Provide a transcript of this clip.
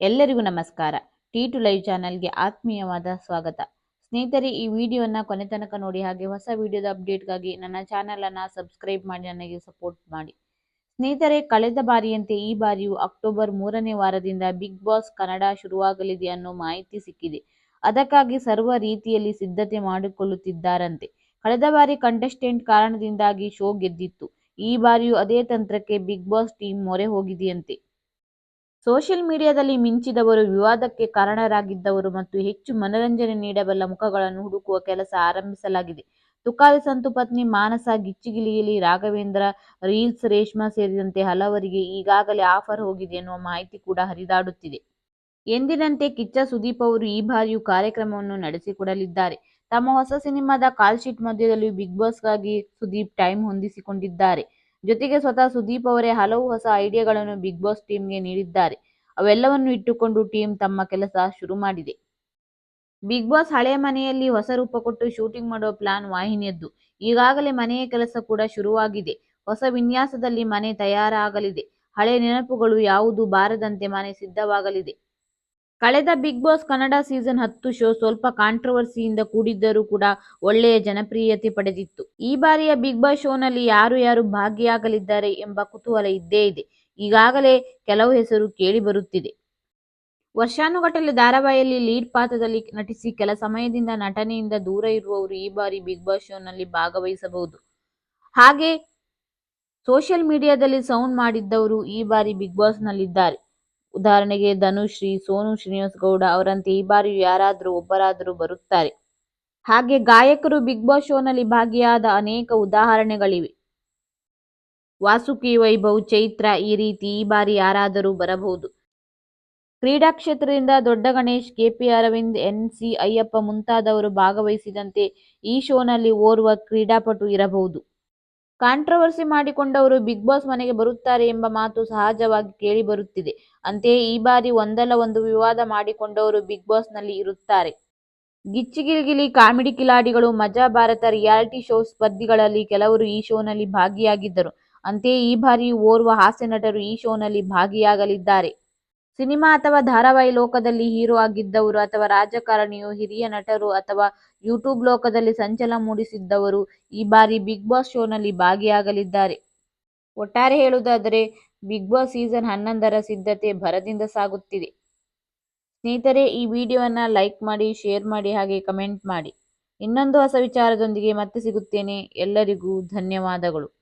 ಎಲ್ಲರಿಗೂ ನಮಸ್ಕಾರ. T to live ಚಾನಲ್ಗೆ ಆತ್ಮೀಯವಾದ ಸ್ವಾಗತ. ಸ್ನೇಹಿತರೆ, ಈ ವಿಡಿಯೋನ ಕೊನೆ ತನಕ ನೋಡಿ ಹಾಗೆ ಹೊಸ ವಿಡಿಯೋದ ಅಪ್ಡೇಟ್ಗಾಗಿ ನನ್ನ ಚಾನಲನ್ನು ಸಬ್ಸ್ಕ್ರೈಬ್ ಮಾಡಿ, ನನಗೆ ಸಪೋರ್ಟ್ ಮಾಡಿ. ಸ್ನೇಹಿತರೆ, ಕಳೆದ ಬಾರಿಯಂತೆ ಈ ಬಾರಿಯೂ ಅಕ್ಟೋಬರ್ ಮೂರನೇ ವಾರದಿಂದ ಬಿಗ್ ಬಾಸ್ ಕನ್ನಡ ಶುರುವಾಗಲಿದೆ ಅನ್ನೋ ಮಾಹಿತಿ ಸಿಕ್ಕಿದೆ. ಅದಕ್ಕಾಗಿ ಸರ್ವ ರೀತಿಯಲ್ಲಿ ಸಿದ್ಧತೆ ಮಾಡಿಕೊಳ್ಳುತ್ತಿದ್ದಾರಂತೆ. ಕಳೆದ ಬಾರಿ ಕಂಟೆಸ್ಟೆಂಟ್ ಕಾರಣದಿಂದಾಗಿ ಶೋ ಗೆದ್ದಿತ್ತು. ಈ ಬಾರಿಯೂ ಅದೇ ತಂತ್ರಕ್ಕೆ ಬಿಗ್ ಬಾಸ್ ಟೀಮ್ ಮೊರೆ ಹೋಗಿದೆಯಂತೆ. ಸೋಷಿಯಲ್ ಮೀಡಿಯಾದಲ್ಲಿ ಮಿಂಚಿದವರು ವಿವಾದಕ್ಕೆ ಕಾರಣರಾಗಿದ್ದವರು ಮತ್ತು ಹೆಚ್ಚು ಮನರಂಜನೆ ನೀಡಬಲ್ಲ ಮುಖಗಳನ್ನು ಹುಡುಕುವ ಕೆಲಸ ಆರಂಭಿಸಲಾಗಿದೆ. ತುಕಾಲಿ ಸಂತು ಪತ್ನಿ ಮಾನಸ ಗಿಚ್ಚಿಗಿಲಿಯಲ್ಲಿ ರಾಘವೇಂದ್ರ, ರೀಲ್ಸ್, ರೇಷ್ಮಾ ಸೇರಿದಂತೆ ಹಲವರಿಗೆ ಈಗಾಗಲೇ ಆಫರ್ ಹೋಗಿದೆ ಎನ್ನುವ ಮಾಹಿತಿ ಕೂಡ ಹರಿದಾಡುತ್ತಿದೆ. ಎಂದಿನಂತೆ ಕಿಚ್ಚ ಸುದೀಪ್ ಅವರು ಈ ಬಾರಿಯೂ ಕಾರ್ಯಕ್ರಮವನ್ನು ನಡೆಸಿಕೊಡಲಿದ್ದಾರೆ. ತಮ್ಮ ಹೊಸ ಸಿನಿಮಾದ ಕಾಲ್ ಶೀಟ್ ಮಧ್ಯದಲ್ಲಿ ಬಿಗ್ ಬಾಸ್ಗಾಗಿ ಸುದೀಪ್ ಟೈಮ್ ಹೊಂದಿಸಿಕೊಂಡಿದ್ದಾರೆ. ಜೊತೆಗೆ ಸ್ವತಃ ಸುದೀಪ್ ಅವರೇ ಹಲವು ಹೊಸ ಐಡಿಯಾಗಳನ್ನು ಬಿಗ್ ಬಾಸ್ ಟೀಮ್ಗೆ ನೀಡಿದ್ದಾರೆ. ಅವೆಲ್ಲವನ್ನು ಇಟ್ಟುಕೊಂಡು ಟೀಮ್ ತಮ್ಮ ಕೆಲಸ ಶುರು ಮಾಡಿದೆ. ಬಿಗ್ ಬಾಸ್ ಹಳೆ ಮನೆಯಲ್ಲಿ ಹೊಸ ರೂಪ ಕೊಟ್ಟು ಶೂಟಿಂಗ್ ಮಾಡುವ ಪ್ಲಾನ್ ವಾಹಿನಿಯದ್ದು. ಈಗಾಗಲೇ ಮನೆಯ ಕೆಲಸ ಕೂಡ ಶುರುವಾಗಿದೆ. ಹೊಸ ವಿನ್ಯಾಸದಲ್ಲಿ ಮನೆ ತಯಾರಾಗಲಿದೆ. ಹಳೆ ನೆನಪುಗಳು ಯಾವುದು ಬಾರದಂತೆ ಮನೆ ಸಿದ್ಧವಾಗಲಿದೆ. ಕಳೆದ ಬಿಗ್ ಬಾಸ್ ಕನ್ನಡ ಸೀಸನ್ ಹತ್ತು ಶೋ ಸ್ವಲ್ಪ ಕಾಂಟ್ರವರ್ಸಿಯಿಂದ ಕೂಡಿದ್ದರೂ ಕೂಡ ಒಳ್ಳೆಯ ಜನಪ್ರಿಯತೆ ಪಡೆದಿತ್ತು. ಈ ಬಾರಿಯ ಬಿಗ್ ಬಾಸ್ ಶೋನಲ್ಲಿ ಯಾರು ಯಾರು ಭಾಗಿಯಾಗಲಿದ್ದಾರೆ ಎಂಬ ಕುತೂಹಲ ಇದ್ದೇ ಇದೆ. ಈಗಾಗಲೇ ಕೆಲವು ಹೆಸರು ಕೇಳಿ ಬರುತ್ತಿದೆ. ವರ್ಷಾನುಗಟ್ಟಲೆ ಧಾರಾವಾಹಿಯಲ್ಲಿ ಲೀಡ್ ಪಾತ್ರದಲ್ಲಿ ನಟಿಸಿ ಕೆಲ ಸಮಯದಿಂದ ನಟನೆಯಿಂದ ದೂರ ಇರುವವರು ಈ ಬಾರಿ ಬಿಗ್ ಬಾಸ್ ಶೋನಲ್ಲಿ ಭಾಗವಹಿಸಬಹುದು. ಹಾಗೆ ಸೋಷಿಯಲ್ ಮೀಡಿಯಾದಲ್ಲಿ ಸೌಂಡ್ ಮಾಡಿದ್ದವರು ಈ ಬಾರಿ ಬಿಗ್ ಬಾಸ್ನಲ್ಲಿದ್ದಾರೆ. ಉದಾಹರಣೆಗೆ ಧನುಶ್ರೀ ಸೋನು ಶ್ರೀನಿವಾಸ್ ಗೌಡ ಅವರಂತೆ ಈ ಬಾರಿ ಯಾರಾದರೂ ಒಬ್ಬರಾದರೂ ಬರುತ್ತಾರೆ. ಹಾಗೆ ಗಾಯಕರು ಬಿಗ್ ಬಾಸ್ ಶೋನಲ್ಲಿ ಭಾಗಿಯಾದ ಅನೇಕ ಉದಾಹರಣೆಗಳಿವೆ. ವಾಸುಕಿ, ವೈಭವ್, ಚೈತ್ರ ಈ ರೀತಿ ಈ ಬಾರಿ ಯಾರಾದರೂ ಬರಬಹುದು. ಕ್ರೀಡಾ ಕ್ಷೇತ್ರದಿಂದ Dodda Ganesh, KP Aravind N C Ayyappa ಮುಂತಾದವರು ಭಾಗವಹಿಸಿದಂತೆ ಈ ಶೋನಲ್ಲಿ ಓರ್ವ ಕ್ರೀಡಾಪಟು ಇರಬಹುದು. ಕಾಂಟ್ರವರ್ಸಿ ಮಾಡಿಕೊಂಡವರು ಬಿಗ್ ಬಾಸ್ ಮನೆಗೆ ಬರುತ್ತಾರೆ ಎಂಬ ಮಾತು ಸಹಜವಾಗಿ ಕೇಳಿ ಬರುತ್ತಿದೆ. ಅಂತೆಯೇ ಈ ಬಾರಿ ಒಂದಲ್ಲ ಒಂದು ವಿವಾದ ಮಾಡಿಕೊಂಡವರು ಬಿಗ್ ಬಾಸ್ನಲ್ಲಿ ಇರುತ್ತಾರೆ. ಗಿಚ್ಚಿಗಿಲ್ಗಿಲಿ ಕಾಮಿಡಿ ಕಿಲಾಡಿಗಳು, ಮಜಾ ಭಾರತ ರಿಯಾಲಿಟಿ ಶೋ ಸ್ಪರ್ಧಿಗಳಲ್ಲಿ ಕೆಲವರು ಈ ಶೋನಲ್ಲಿ ಭಾಗಿಯಾಗಿದ್ದರು. ಅಂತೆಯೇ ಈ ಬಾರಿ ಓರ್ವ ಹಾಸ್ಯ ನಟರು ಈ ಶೋನಲ್ಲಿ ಭಾಗಿಯಾಗಲಿದ್ದಾರೆ. ಸಿನಿಮಾ ಅಥವಾ ಧಾರಾವಾಹಿ ಲೋಕದಲ್ಲಿ ಹೀರೋ ಆಗಿದ್ದವರು ಅಥವಾ ರಾಜಕಾರಣಿಯು ಹಿರಿಯ ನಟರು ಅಥವಾ ಯೂಟ್ಯೂಬ್ ಲೋಕದಲ್ಲಿ ಸಂಚಲ ಮೂಡಿಸಿದ್ದವರು ಈ ಬಾರಿ ಬಿಗ್ ಬಾಸ್ ಶೋನಲ್ಲಿ ಭಾಗಿಯಾಗಲಿದ್ದಾರೆ. ಒಟ್ಟಾರೆ ಹೇಳುವುದಾದರೆ, ಬಿಗ್ ಬಾಸ್ ಸೀಸನ್ ಹನ್ನೊಂದರ ಸಿದ್ಧತೆ ಭರದಿಂದ ಸಾಗುತ್ತಿದೆ. ಸ್ನೇಹಿತರೆ, ಈ ವಿಡಿಯೋವನ್ನು ಲೈಕ್ ಮಾಡಿ, ಶೇರ್ ಮಾಡಿ, ಹಾಗೆ ಕಮೆಂಟ್ ಮಾಡಿ. ಇನ್ನೊಂದು ಹೊಸ ವಿಚಾರದೊಂದಿಗೆ ಮತ್ತೆ ಸಿಗುತ್ತೇನೆ. ಎಲ್ಲರಿಗೂ ಧನ್ಯವಾದಗಳು.